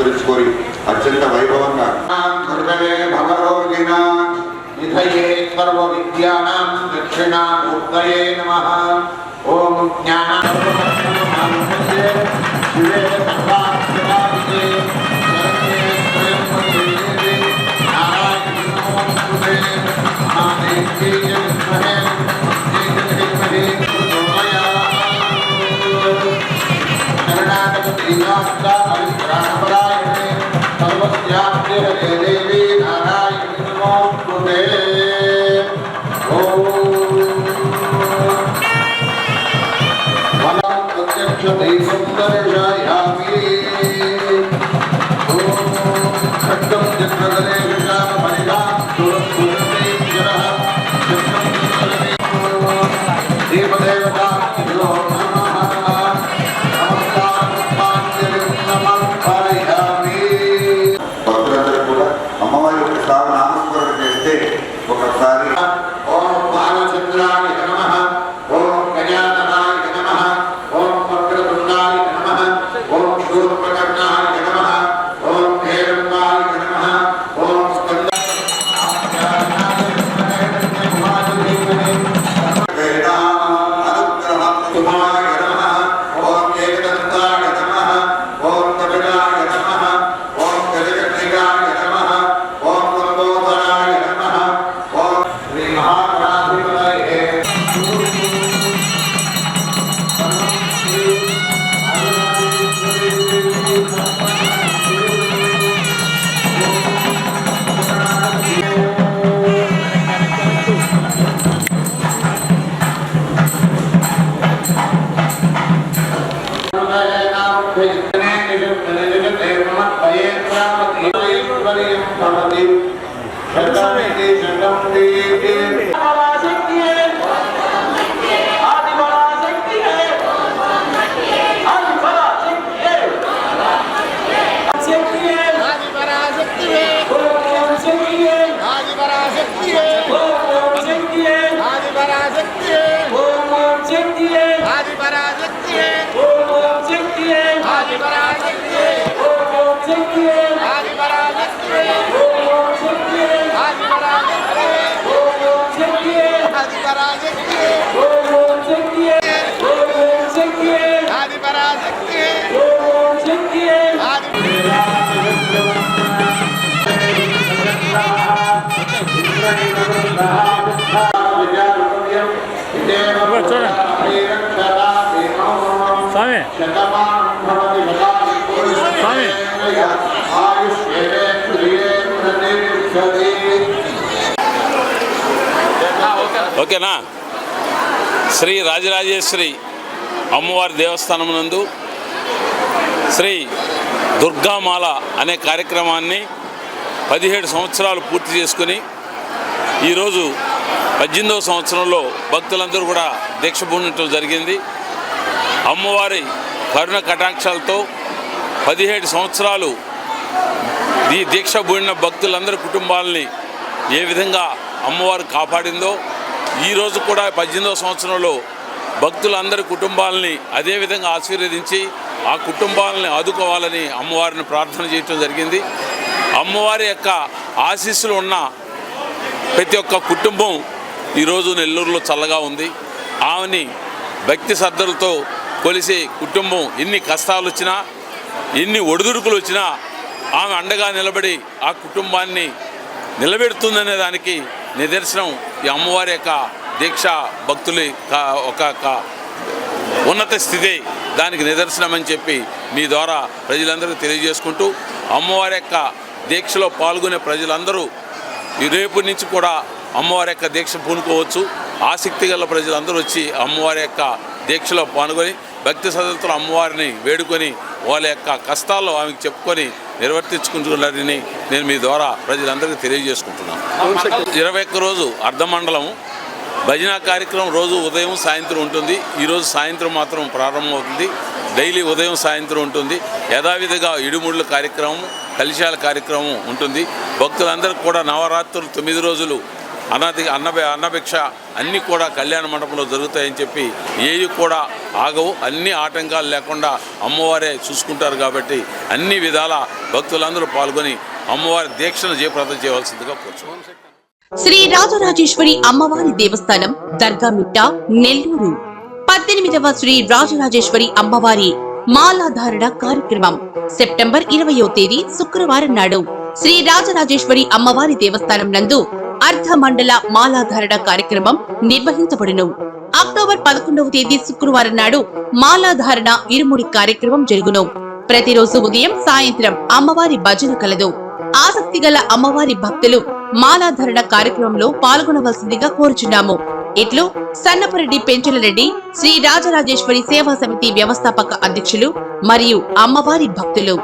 పురస్కరించుకొని అత్యంత వైభవంగా. విద్యానాం దక్షిణామూర్తయే నమ. ఓం జ్ఞాన ということで。Oh! Ceará, gente! ఓకేనా? శ్రీ రాజరాజేశ్వరి అమ్మవారి దేవస్థానం నందు శ్రీ దుర్గామాల అనే కార్యక్రమాన్ని పదిహేడు సంవత్సరాలు పూర్తి చేసుకుని ఈరోజు పద్దెనిమిదవ సంవత్సరంలో భక్తులందరూ కూడా దీక్ష పూనటం జరిగింది. అమ్మవారి కరుణ కటాక్షాలతో పదిహేడు సంవత్సరాలు ఈ దీక్ష పూడిన భక్తులందరి కుటుంబాలని ఏ విధంగా అమ్మవారు కాపాడిందో ఈరోజు కూడా పద్దెనిమిదవ సంవత్సరంలో భక్తులందరి కుటుంబాలని అదేవిధంగా ఆశీర్వదించి ఆ కుటుంబాలని ఆదుకోవాలని అమ్మవారిని ప్రార్థన చేయటం జరిగింది. అమ్మవారి యొక్క ఆశీస్సులు ఉన్న ప్రతి ఒక్క కుటుంబం ఈరోజు నెల్లూరులో చల్లగా ఉంది. ఆమెని భక్తి శ్రద్ధలతో కొలిసే కుటుంబం ఎన్ని కష్టాలు వచ్చినా ఎన్ని ఒడిదుడుకులు వచ్చినా ఆమె అండగా నిలబడి ఆ కుటుంబాన్ని నిలబెడుతుందనే దానికి నిదర్శనం ఈ అమ్మవారి యొక్క దీక్ష భక్తులు ఒక ఉన్నత స్థితి దానికి నిదర్శనమని చెప్పి మీ ద్వారా ప్రజలందరికీ తెలియజేసుకుంటూ అమ్మవారి యొక్క దీక్షలో పాల్గొనే ప్రజలందరూ ఈ రేపు నుంచి కూడా అమ్మవారి యొక్క దీక్ష పూనుకోవచ్చు. ఆసక్తి గల ప్రజలందరూ వచ్చి అమ్మవారి యొక్క దీక్షలో పాల్గొని భక్తి శ్రద్ధలతో అమ్మవారిని వేడుకొని వాళ్ళ యొక్క కష్టాల్లో ఆమెకు చెప్పుకొని నిర్వర్తించుకుంటున్నారని నేను మీ ద్వారా ప్రజలందరికీ తెలియజేసుకుంటున్నాను. ఇరవై ఒక్క రోజు అర్ధమండలం భజన కార్యక్రమం రోజు ఉదయం సాయంత్రం ఉంటుంది. ఈరోజు సాయంత్రం మాత్రం ప్రారంభమవుతుంది. డైలీ ఉదయం సాయంత్రం ఉంటుంది. యథావిధిగా ఇడుముడుల కార్యక్రమం కలిశాల కార్యక్రమం ఉంటుంది. భక్తులందరికీ కూడా నవరాత్రులు తొమ్మిది రోజులు అన్నది అన్న అన్నభిక్ష అన్నీ కూడా కళ్యాణ మండపంలో జరుగుతాయని చెప్పి ఏవి కూడా ఆగవు. అన్ని ఆటంకాలు లేకుండా అమ్మవారే చూసుకుంటారు కాబట్టి అన్ని విధాల భక్తులందరూ పాల్గొని అమ్మవారి దీక్షను జయప్రదం చేయవలసిందిగా కూర్చున్నాం. శ్రీ రాజరాజేశ్వరి అమ్మవారి దేవస్థానం దర్గామిట్ట నెల్లూరు. పద్దెనిమిదవ శ్రీ రాజరాజేశ్వరి అమ్మవారి మాలాధారణ కార్యక్రమం సెప్టెంబర్ ఇరవయో తేదీ శుక్రవారం నాడు శ్రీ రాజరాజేశ్వరి అమ్మవారి దేవస్థానం నందు అర్ధ మండల మాలాధారణ కార్యక్రమం నిర్వహించబడును. అక్టోబర్ పదకొండవ తేదీ శుక్రవారం నాడు మాలాధారణ ఇరుముడి కార్యక్రమం జరుగును. ప్రతిరోజు ఉదయం సాయంత్రం అమ్మవారి భజన కలదు. ఆసక్తి గల అమ్మవారి భక్తులు మాలాధరణ కార్యక్రమంలో పాల్గొనవలసిందిగా కోరుచున్నాము. ఇట్లు సన్నపరెడ్డి పెంచలరెడ్డి శ్రీ రాజరాజేశ్వరి సేవా సమితి వ్యవస్థాపక అధ్యక్షులు మరియు అమ్మవారి భక్తులు.